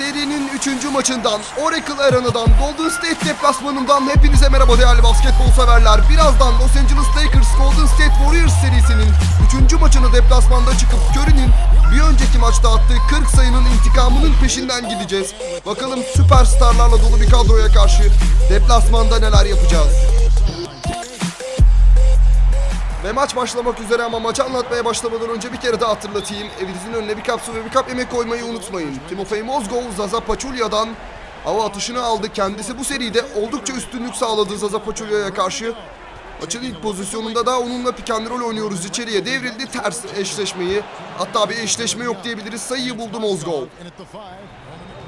Serinin 3. maçından Oracle Arena'dan Golden State deplasmanından hepinize merhaba değerli basketbol severler. Birazdan Los Angeles Lakers Golden State Warriors serisinin 3. maçını deplasmanda çıkıp Curry'nin bir önceki maçta attığı 40 sayının intikamının peşinden gideceğiz. Bakalım süperstarlarla dolu bir kadroya karşı deplasmanda neler yapacağız. Ve maç başlamak üzere ama maçı anlatmaya başlamadan önce bir kere daha hatırlatayım. Evinizin önüne bir kap su ve bir kap yemek koymayı unutmayın. Timofey Mozgov Zaza Pachulya'dan hava atışını aldı. Kendisi bu seride oldukça üstünlük sağladı Zaza Pachulya'ya karşı. Maçın ilk pozisyonunda da onunla roll oynuyoruz. İçeriye devrildi ters eşleşmeyi. Hatta bir eşleşme yok diyebiliriz. Sayıyı buldu Mozgov.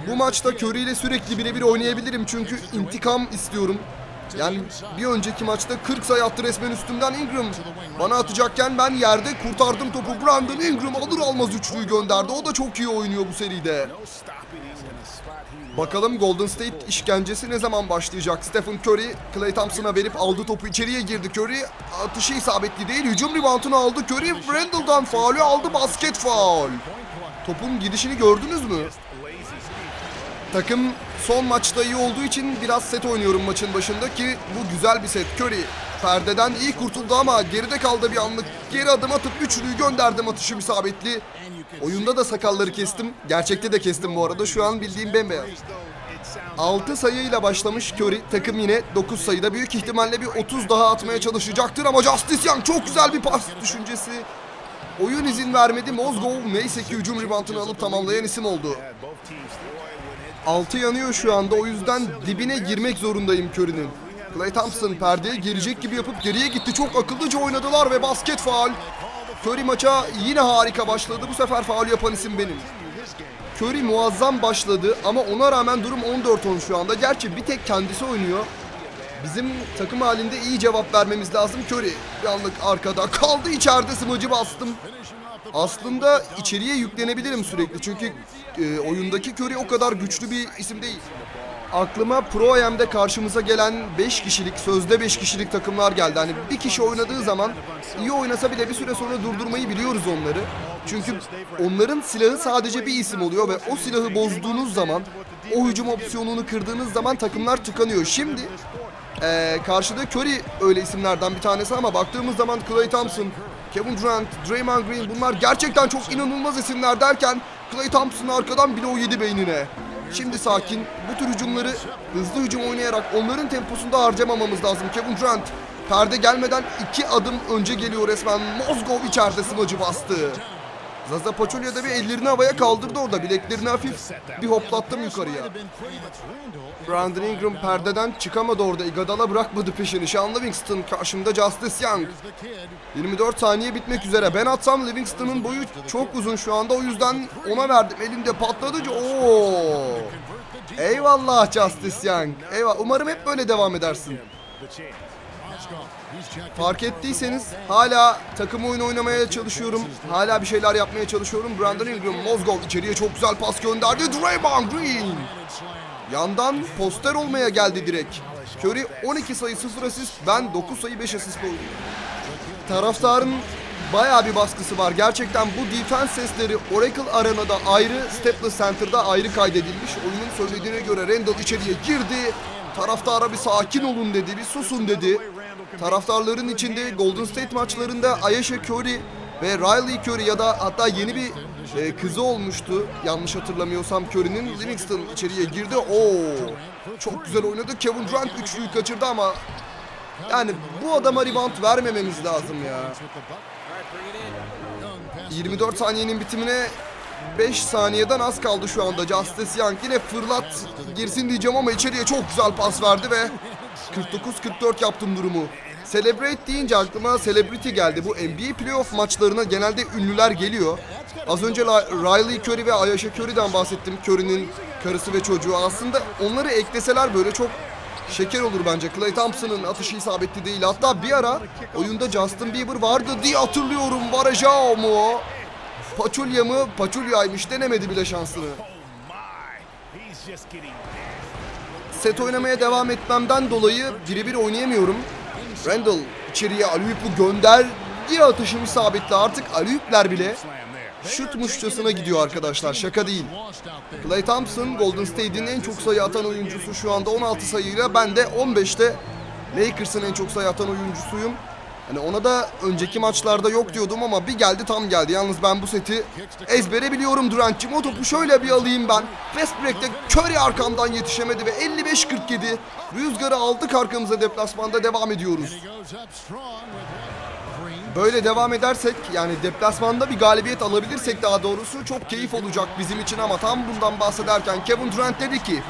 Bu maçta Curry ile sürekli birebir oynayabilirim çünkü intikam istiyorum. Yani bir önceki maçta 40 sayı attı resmen üstümden Ingram. Bana atacakken ben yerde kurtardım topu. Brandon Ingram alır almaz üçlüyü gönderdi. O da çok iyi oynuyor bu seride. Bakalım Golden State işkencesi ne zaman başlayacak? Stephen Curry, Klay Thompson'a verip aldı topu içeriye girdi. Curry atışı isabetli değil. Hücum reboundunu aldı. Curry Randall'dan faulü aldı. Basket faul. Topun gidişini gördünüz mü? Takım son maçta iyi olduğu için biraz set oynuyorum maçın başında ki bu güzel bir set. Curry perdeden iyi kurtuldu ama geride kaldı bir anlık. Geri adım atıp üçlüyü gönderdim atışım isabetli. Oyunda da sakalları kestim. Gerçekte de kestim bu arada. Şu an bildiğim bembeyaz. 6 sayıyla başlamış Curry. Takım yine 9 sayıda. Büyük ihtimalle bir 30 daha atmaya çalışacaktır ama Justice Young çok güzel bir pas düşüncesi. Oyun izin vermedi. Mozgov neyse ki hücum ribantını alıp tamamlayan isim oldu. Altı yanıyor şu anda o yüzden dibine girmek zorundayım Curry'nin. Klay Thompson perdeye girecek gibi yapıp geriye gitti. Çok akıllıca oynadılar ve basket faal. Curry maça yine harika başladı. Bu sefer faul yapan isim benim. Curry muazzam başladı ama ona rağmen durum 14-10 şu anda. Gerçi bir tek kendisi oynuyor. Bizim takım halinde iyi cevap vermemiz lazım Curry. Bir anlık arkada kaldı içeride smacı bastım. Aslında içeriye yüklenebilirim sürekli çünkü e, oyundaki Curry o kadar güçlü bir isim değil. Aklıma Pro Am'de karşımıza gelen 5 kişilik, sözde 5 kişilik takımlar geldi. Hani bir kişi oynadığı zaman iyi oynasa bile bir süre sonra durdurmayı biliyoruz onları. Çünkü onların silahı sadece bir isim oluyor ve o silahı bozduğunuz zaman, o hücum opsiyonunu kırdığınız zaman takımlar tıkanıyor. Şimdi ee, karşıda Curry öyle isimlerden bir tanesi ama baktığımız zaman Klay Thompson, Kevin Durant, Draymond Green bunlar gerçekten çok inanılmaz isimler derken Klay Thompson arkadan bile o yedi beynine. Şimdi sakin. Bu tür hücumları hızlı hücum oynayarak onların temposunda harcamamamız lazım. Kevin Durant perde gelmeden iki adım önce geliyor resmen. Mozgov içeride smacı bastı. Zaza Pachulia da bir ellerini havaya kaldırdı orada. Bileklerini hafif bir hoplattım yukarıya. Brandon Ingram perdeden çıkamadı orada. Iguodala bırakmadı peşini. Sean Livingston karşımda Justice Young. 24 saniye bitmek üzere. Ben atsam Livingston'ın boyu çok uzun şu anda. O yüzden ona verdim. Elimde patladı. Oo. Eyvallah Justice Young. Eyvallah. Umarım hep böyle devam edersin. Fark ettiyseniz hala takım oyunu oynamaya çalışıyorum. Hala bir şeyler yapmaya çalışıyorum. Brandon Ingram, Mozgov içeriye çok güzel pas gönderdi. Draymond Green. Yandan poster olmaya geldi direkt. Curry 12 sayı 0 asist. Ben 9 sayı 5 asistle oynuyorum. Taraftarın bayağı bir baskısı var. Gerçekten bu defense sesleri Oracle Arena'da ayrı, Staples Center'da ayrı kaydedilmiş. Oyunun söylediğine göre Randall içeriye girdi. Taraftara bir sakin olun dedi, bir susun dedi. Taraftarların içinde Golden State maçlarında Ayesha Curry ve Riley Curry ya da hatta yeni bir e, kızı olmuştu. Yanlış hatırlamıyorsam Curry'nin Livingston içeriye girdi. Oo! Çok güzel oynadı. Kevin Durant üçlüyü kaçırdı ama yani bu adama rebound vermememiz lazım ya. 24 saniyenin bitimine 5 saniyeden az kaldı şu anda. Justice Young yine fırlat girsin diyeceğim ama içeriye çok güzel pas verdi ve 49-44 yaptım durumu. Celebrate deyince aklıma Celebrity geldi. Bu NBA playoff maçlarına genelde ünlüler geliyor. Az önce Riley Curry ve Ayesha Curry'den bahsettim. Curry'nin karısı ve çocuğu. Aslında onları ekleseler böyle çok şeker olur bence. Klay Thompson'ın atışı isabetli değil. Hatta bir ara oyunda Justin Bieber vardı diye hatırlıyorum. Varejao mu o? Paçulya mı? Paçulya'ymış. Denemedi bile şansını. Set oynamaya devam etmemden dolayı birebir oynayamıyorum. Randall içeriye Aliyup'u gönderdi atışım isabetli. Artık Aliyup'ler bile şutmuşçasına gidiyor arkadaşlar. Şaka değil. Klay Thompson Golden State'in en çok sayı atan oyuncusu şu anda 16 sayıyla. Ben de 15'te Lakers'ın en çok sayı atan oyuncusuyum. Hani ona da önceki maçlarda yok diyordum ama bir geldi tam geldi. Yalnız ben bu seti ezbere biliyorum Durant'cığım. O topu şöyle bir alayım ben. Fast break'te Curry arkamdan yetişemedi ve 55-47 rüzgarı aldık arkamıza deplasmanda devam ediyoruz. Böyle devam edersek yani deplasmanda bir galibiyet alabilirsek daha doğrusu çok keyif olacak bizim için ama tam bundan bahsederken Kevin Durant dedi ki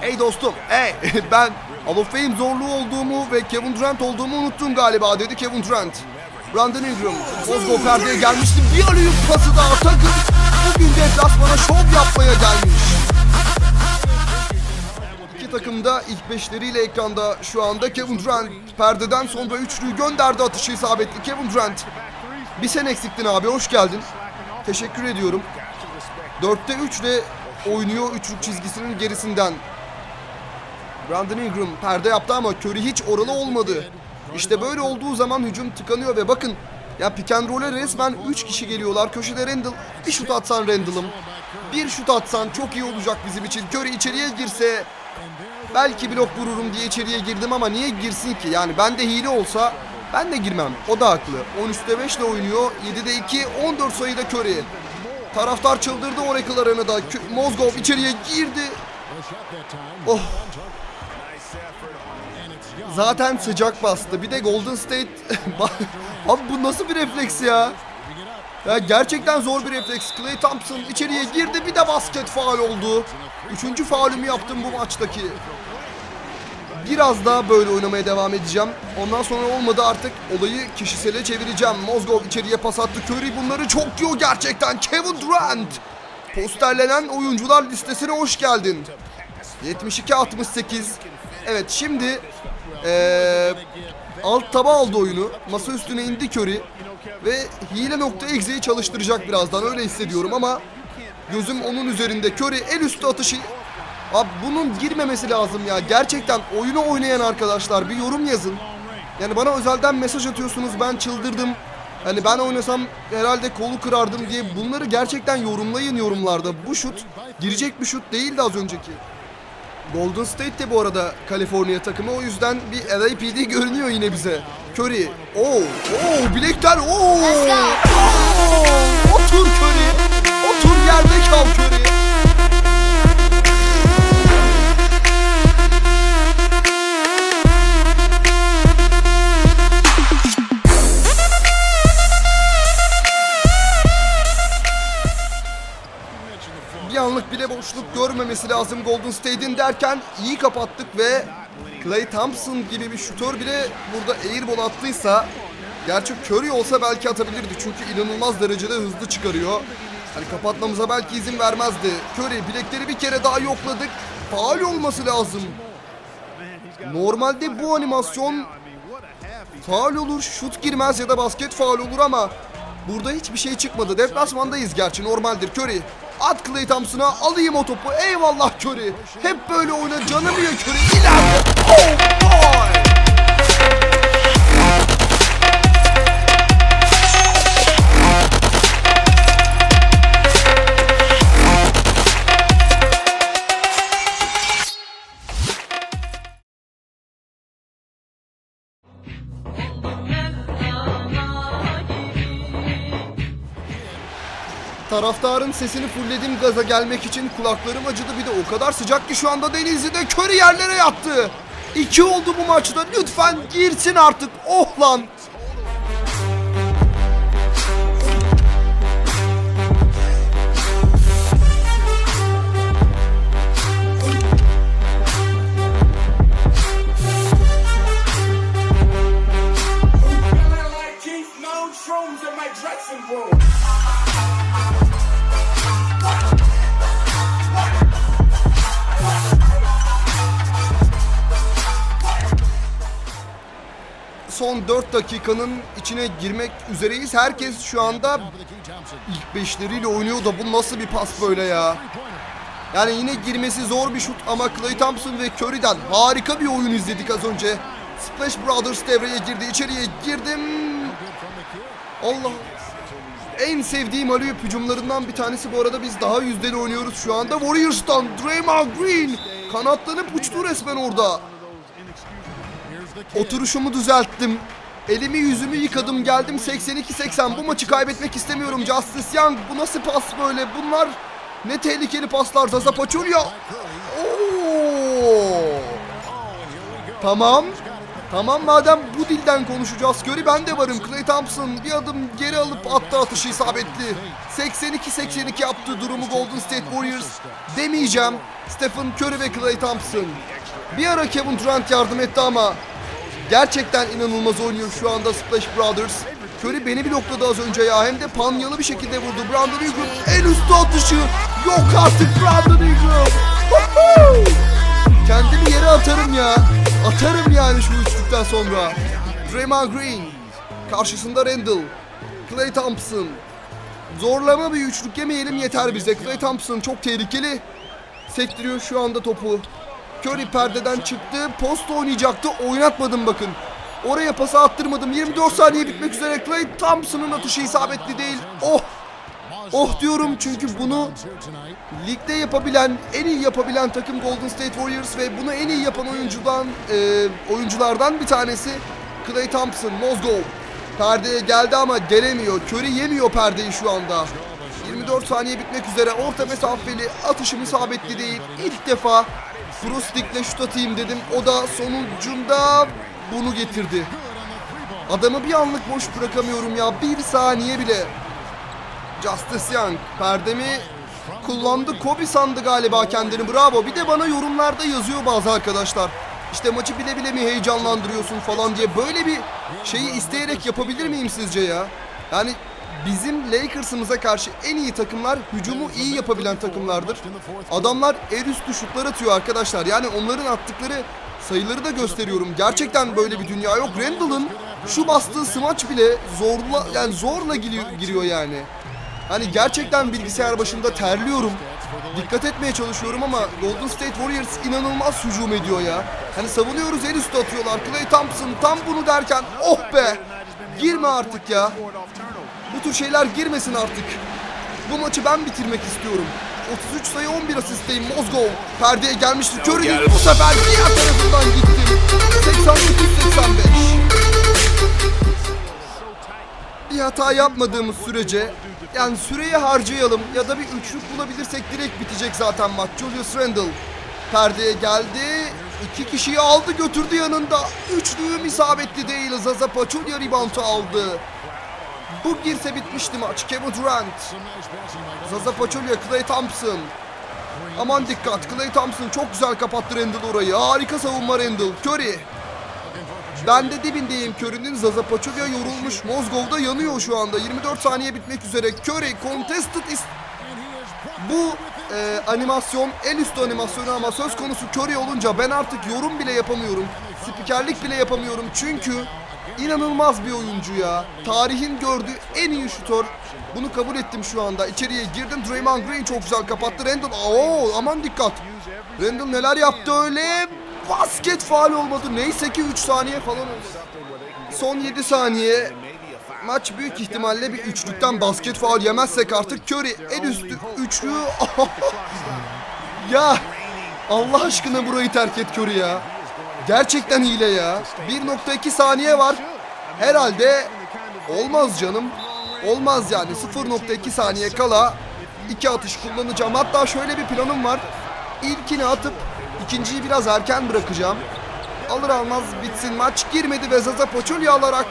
Hey dostum, hey ben Hall of Fame zorluğu olduğumu ve Kevin Durant olduğumu unuttum galiba dedi Kevin Durant. Brandon Ingram, Bozgo perdeye gelmişti bir alıyım pası daha takım bugün deplasmana şov yapmaya gelmiş. İki takım da ilk beşleriyle ekranda şu anda Kevin Durant perdeden sonra üçlüyü gönderdi atışı isabetli Kevin Durant. Bir sen eksiktin abi hoş geldin. Teşekkür ediyorum. Dörtte üçle oynuyor üçlük çizgisinin gerisinden. Brandon Ingram perde yaptı ama Curry hiç oralı olmadı. İşte böyle olduğu zaman hücum tıkanıyor ve bakın ya pick and roll'e resmen 3 kişi geliyorlar. Köşede Randall. Bir şut atsan Randall'ım. Bir şut atsan çok iyi olacak bizim için. Curry içeriye girse belki blok vururum diye içeriye girdim ama niye girsin ki? Yani ben de hile olsa ben de girmem. O da haklı. 13'te 5 ile oynuyor. 7'de 2, 14 sayıda Curry. Taraftar çıldırdı Oracle arenada. Mozgov içeriye girdi. Oh. Zaten sıcak bastı. Bir de Golden State... Abi bu nasıl bir refleks ya? Ya gerçekten zor bir refleks. Klay Thompson içeriye girdi bir de basket faal oldu. Üçüncü faulümü yaptım bu maçtaki. Biraz daha böyle oynamaya devam edeceğim. Ondan sonra olmadı artık olayı kişisele çevireceğim. Mozgov içeriye pas attı. Curry bunları çok yiyor gerçekten. Kevin Durant. Posterlenen oyuncular listesine hoş geldin. 72-68. Evet şimdi eee alt taba aldı oyunu. Masa üstüne indi Curry. Ve hile nokta egzeyi çalıştıracak birazdan öyle hissediyorum ama gözüm onun üzerinde. Curry el üstü atışı. Abi bunun girmemesi lazım ya. Gerçekten oyunu oynayan arkadaşlar bir yorum yazın. Yani bana özelden mesaj atıyorsunuz ben çıldırdım. Hani ben oynasam herhalde kolu kırardım diye bunları gerçekten yorumlayın yorumlarda. Bu şut girecek bir şut değildi az önceki. Golden State de bu arada Kaliforniya takımı o yüzden bir LAPD görünüyor yine bize. Curry. Oo, oo bilekler. Oo. Oo, Otur Curry. Otur yerde kal Curry. Boşluk görmemesi lazım Golden State'in derken iyi kapattık ve Klay Thompson gibi bir şutör bile burada airball attıysa gerçi Curry olsa belki atabilirdi çünkü inanılmaz derecede hızlı çıkarıyor. Hani kapatmamıza belki izin vermezdi. Curry bilekleri bir kere daha yokladık. Faal olması lazım. Normalde bu animasyon faal olur, şut girmez ya da basket faal olur ama burada hiçbir şey çıkmadı. Deplasmandayız gerçi normaldir Curry. At Klay Thompson'a alayım o topu. Eyvallah Curry. Hep böyle oyna canım yiyor Curry. İleride. Oh boy. Taraftarın sesini fullledim gaza gelmek için kulaklarım acıdı bir de o kadar sıcak ki şu anda Denizli'de Curry yerlere yattı. İki oldu bu maçta lütfen girsin artık oh lan. Dressing. Son 4 dakikanın içine girmek üzereyiz. Herkes şu anda ilk beşleriyle oynuyor da bu nasıl bir pas böyle ya. Yani yine girmesi zor bir şut ama Klay Thompson ve Curry'den harika bir oyun izledik az önce. Splash Brothers devreye girdi. içeriye girdim. Allah. En sevdiğim alley-oop hücumlarından bir tanesi bu arada biz daha yüzdeli oynuyoruz şu anda. Warriors'tan Draymond Green kanatlanıp uçtu resmen orada. Oturuşumu düzelttim. Elimi yüzümü yıkadım geldim 82-80 bu maçı kaybetmek istemiyorum. Justice Young bu nasıl pas böyle? Bunlar ne tehlikeli paslar. Zaza Pachulia. Tamam. Tamam madem bu dilden konuşacağız Curry ben de varım. Clay Thompson bir adım geri alıp attı atışı isabetli. 82-82 yaptığı durumu Golden State Warriors demeyeceğim. Stephen Curry ve Clay Thompson. Bir ara Kevin Durant yardım etti ama Gerçekten inanılmaz oynuyor şu anda Splash Brothers. Curry beni blokladı az önce ya. Hem de panyalı bir şekilde vurdu. Brandon Ingram en üstü atışı. Yok artık Brandon Ingram. Kendimi yere atarım ya. Atarım yani şu üçlükten sonra. Draymond Green. Karşısında Randall. Clay Thompson. Zorlama bir üçlük yemeyelim yeter bize. Clay Thompson çok tehlikeli. Sektiriyor şu anda topu. Curry perdeden çıktı. Post oynayacaktı. Oynatmadım bakın. Oraya pası attırmadım. 24 saniye bitmek üzere. Clay Thompson'ın atışı isabetli değil. Oh! Oh diyorum çünkü bunu ligde yapabilen, en iyi yapabilen takım Golden State Warriors ve bunu en iyi yapan oyuncudan e, oyunculardan bir tanesi Clay Thompson, Mozgov. Perdeye geldi ama gelemiyor. Curry yemiyor perdeyi şu anda. 24 saniye bitmek üzere orta mesafeli atışım isabetli değil. İlk defa Frostik'le şut atayım dedim. O da sonucunda bunu getirdi. Adamı bir anlık boş bırakamıyorum ya. Bir saniye bile. Justice Young perdemi kullandı. Kobe sandı galiba kendini. Bravo. Bir de bana yorumlarda yazıyor bazı arkadaşlar. İşte maçı bile bile mi heyecanlandırıyorsun falan diye. Böyle bir şeyi isteyerek yapabilir miyim sizce ya? Yani bizim Lakers'ımıza karşı en iyi takımlar hücumu iyi yapabilen takımlardır. Adamlar el üstü şutlar atıyor arkadaşlar. Yani onların attıkları sayıları da gösteriyorum. Gerçekten böyle bir dünya yok. Randall'ın şu bastığı smaç bile zorla yani zorla giriyor, giriyor yani. Hani gerçekten bilgisayar başında terliyorum. Dikkat etmeye çalışıyorum ama Golden State Warriors inanılmaz hücum ediyor ya. Hani savunuyoruz el üstü atıyorlar. Clay Thompson tam bunu derken oh be! Girme artık ya. Bu tür şeyler girmesin artık. Bu maçı ben bitirmek istiyorum. 33 sayı 11 asisteyim Mozgov. Perdeye gelmişti. Curry'nin bu sefer diğer tarafından gittim. 89-85. Bir hata yapmadığımız sürece yani süreyi harcayalım ya da bir üçlük bulabilirsek direkt bitecek zaten maç. Julius Randle perdeye geldi. İki kişiyi aldı götürdü yanında. Üçlüğüm isabetli değil. Zaza Pachulia rebound'u aldı. Bu girse bitmişti maç. Kevin Durant. Zaza Pachulia, Clay Thompson. Aman dikkat. Clay Thompson çok güzel kapattı Randall orayı. Harika savunma Randall. Curry. Ben de dibindeyim Curry'nin. Zaza Pachulia yorulmuş. Mozgov da yanıyor şu anda. 24 saniye bitmek üzere. Curry contested is... Bu e, animasyon el üstü animasyonu ama söz konusu Curry olunca ben artık yorum bile yapamıyorum. Spikerlik bile yapamıyorum. Çünkü inanılmaz bir oyuncu ya. Tarihin gördüğü en iyi şutör. Bunu kabul ettim şu anda. İçeriye girdim. Draymond Green çok güzel kapattı. Randall Oo, aman dikkat. Randall neler yaptı öyle? Basket faal olmadı. Neyse ki 3 saniye falan oldu. Son 7 saniye. Maç büyük ihtimalle bir üçlükten basket faul yemezsek artık Curry en üstü üçlü. ya Allah aşkına burayı terk et Curry ya. Gerçekten hile ya. 1.2 saniye var. Herhalde olmaz canım. Olmaz yani 0.2 saniye kala iki atış kullanacağım. Hatta şöyle bir planım var. İlkini atıp ikinciyi biraz erken bırakacağım. Alır almaz bitsin maç girmedi ve Zaza Pachulia alarak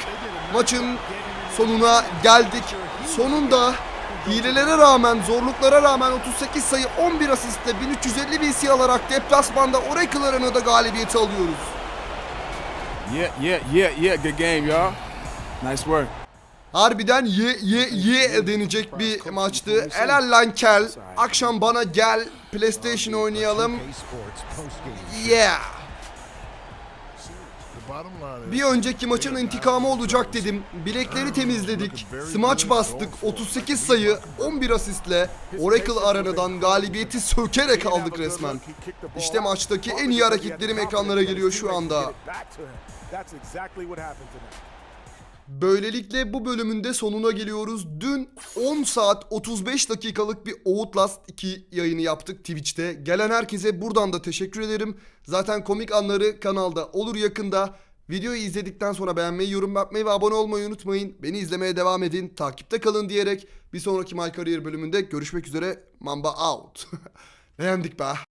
maçın sonuna geldik. Sonunda hilelere rağmen, zorluklara rağmen 38 sayı 11 asistle 1350 BC alarak deplasmanda Oracle Arena'da galibiyeti alıyoruz. Yeah, yeah, yeah, yeah. Good game, y'all. Nice work. Harbiden ye ye ye denecek bir maçtı. Helal lan Kel. Akşam bana gel PlayStation oynayalım. Yeah. Bir önceki maçın intikamı olacak dedim. Bilekleri temizledik. Smaç bastık. 38 sayı, 11 asistle Oracle Arena'dan galibiyeti sökerek aldık resmen. İşte maçtaki en iyi hareketlerim ekranlara geliyor şu anda. Böylelikle bu bölümün de sonuna geliyoruz. Dün 10 saat 35 dakikalık bir Outlast 2 yayını yaptık Twitch'te. Gelen herkese buradan da teşekkür ederim. Zaten komik anları kanalda olur yakında. Videoyu izledikten sonra beğenmeyi, yorum yapmayı ve abone olmayı unutmayın. Beni izlemeye devam edin, takipte kalın diyerek bir sonraki My Career bölümünde görüşmek üzere. Mamba out. Beğendik be.